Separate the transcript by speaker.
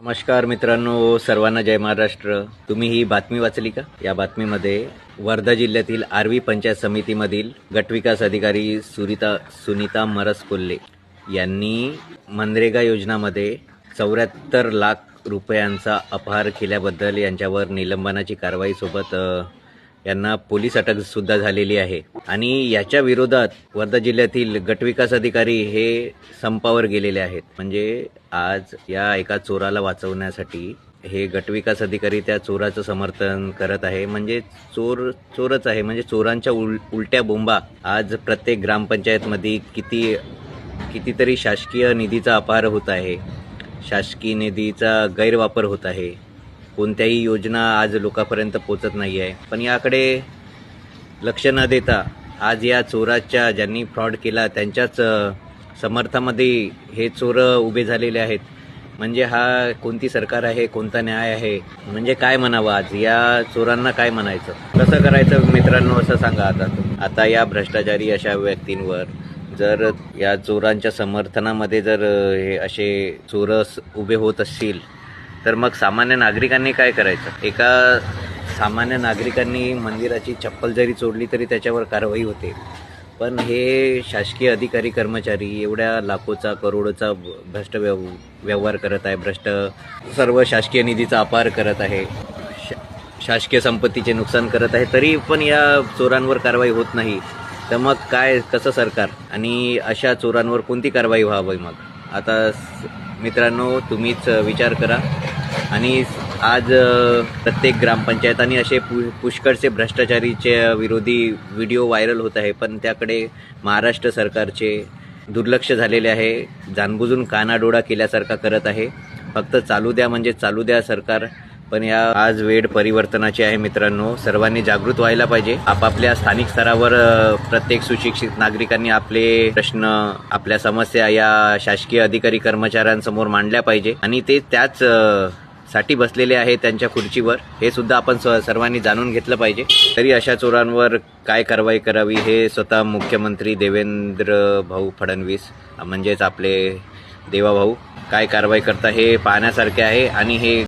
Speaker 1: नमस्कार मित्रांनो सर्वांना जय महाराष्ट्र. तुम्ही ही बातमी वाचली का? या बातमीमध्ये वर्धा जिल्ह्यातील आर्वी पंचायत समितीमधील गटविकास अधिकारी सुरिता सुनीता मरस कोल्हे यांनी मनरेगा योजनामध्ये चौऱ्याहत्तर लाख रुपयांचा अपहार केल्याबद्दल यांच्यावर निलंबनाची कारवाईसोबत यांना पोलीस अटक सुद्धा झालेली आहे. आणि याच्या विरोधात वर्धा जिल्ह्यातील गटविकास अधिकारी हे संपावर गेलेले आहेत. म्हणजे आज या एका चोराला वाचवण्यासाठी हे गटविकास अधिकारी त्या चोराचं समर्थन करत आहे. म्हणजे चोर चोरच आहे. म्हणजे चोरांच्या उल उलट्या बोंबा आज प्रत्येक ग्रामपंचायतमध्ये किती कितीतरी शासकीय निधीचा अपहार होत आहे. शासकीय निधीचा गैरवापर होत आहे. कोणत्याही योजना आज लोकांपर्यंत पोचत नाही आहे पण याकडे लक्ष न देता आज या चोराच्या ज्यांनी फ्रॉड केला त्यांच्याच समर्थामध्ये हे चोर उभे झालेले आहेत. म्हणजे हा कोणती सरकार आहे कोणता न्याय आहे म्हणजे काय म्हणावं आज? या चोरांना काय म्हणायचं? कसं करायचं मित्रांनो असं सांगा आता आता या भ्रष्टाचारी अशा व्यक्तींवर जर या चोरांच्या समर्थनामध्ये जर हे असे चोरस उभे होत असतील तर मग सामान्य नागरिकांनी काय करायचं? एका सामान्य नागरिकांनी मंदिराची चप्पल जरी चोरली तरी त्याच्यावर कारवाई होते. पण हे शासकीय अधिकारी कर्मचारी एवढ्या लाखोचा करोडोचा भ्रष्ट व्यव व्यवहार करत आहे भ्रष्ट सर्व शासकीय निधीचा अपार करत आहे. शा शासकीय संपत्तीचे नुकसान करत आहे. तरी पण या चोरांवर कारवाई होत नाही. तर मग काय कसं सरकार? आणि अशा चोरांवर कोणती कारवाई व्हावी मग? आता मित्रांनो तुम्हीच विचार करा. आणि आज प्रत्येक ग्रामपंचायत आणि असे पु पुष्कळचे भ्रष्टाचारीचे विरोधी व्हिडिओ व्हायरल होत आहे. पण त्याकडे महाराष्ट्र सरकारचे दुर्लक्ष झालेले आहे. जाणबुजून कानाडोळा केल्यासारखा करत आहे. फक्त चालू द्या म्हणजे चालू द्या सरकार. पण या आज वेळ परिवर्तनाची आहे मित्रांनो. सर्वांनी जागृत व्हायला पाहिजे. आपापल्या स्थानिक स्तरावर प्रत्येक सुशिक्षित नागरिकांनी आपले प्रश्न आपल्या समस्या या शासकीय अधिकारी कर्मचाऱ्यांसमोर मांडल्या पाहिजे. आणि ते त्याच साठी बसलेले आहे त्यांच्या खुर्चीवर. हे सुद्धा आपण स- सर्वांनी जाणून घेतलं पाहिजे. तरी अशा चोरांवर काय कारवाई करावी हे स्वतः मुख्यमंत्री देवेंद्र भाऊ फडणवीस म्हणजेच आपले देवाभाऊ काय कारवाई करता हे पाहण्यासारखे आहे. आणि हे